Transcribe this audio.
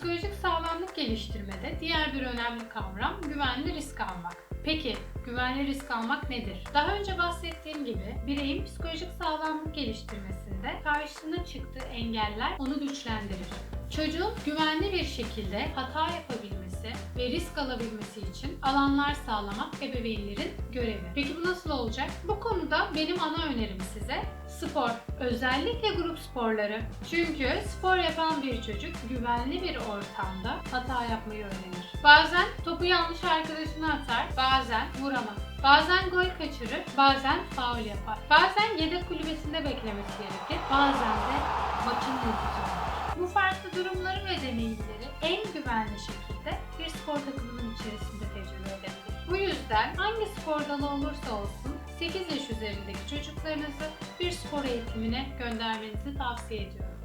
Psikolojik sağlamlık geliştirmede diğer bir önemli kavram güvenli risk almak. Peki güvenli risk almak nedir? Daha önce bahsettiğim gibi bireyin psikolojik sağlamlık geliştirmesinde karşısına çıktığı engeller onu güçlendirir. Çocuğun güvenli bir şekilde hata yapabilmesi ve risk alabilmesi için alanlar sağlamak ebeveynlerin görevi. Peki bu nasıl olacak? Bu konuda benim ana önerim size spor. Özellikle grup sporları. Çünkü spor yapan bir çocuk güvenli bir ortamda hata yapmayı öğrenir. Bazen topu yanlış arkadaşına atar, bazen vuramaz. Bazen gol kaçırır, bazen faul yapar. Bazen yedek kulübesinde beklemesi gerekir, bazen de maçın yıldızı. Bu farklı durumları ve deneyimleri en güvenli şekilde içerisinde tecrübe edebilir. Bu yüzden hangi spor dalı olursa olsun 8 yaş üzerindeki çocuklarınızı bir spor eğitimine göndermenizi tavsiye ediyorum.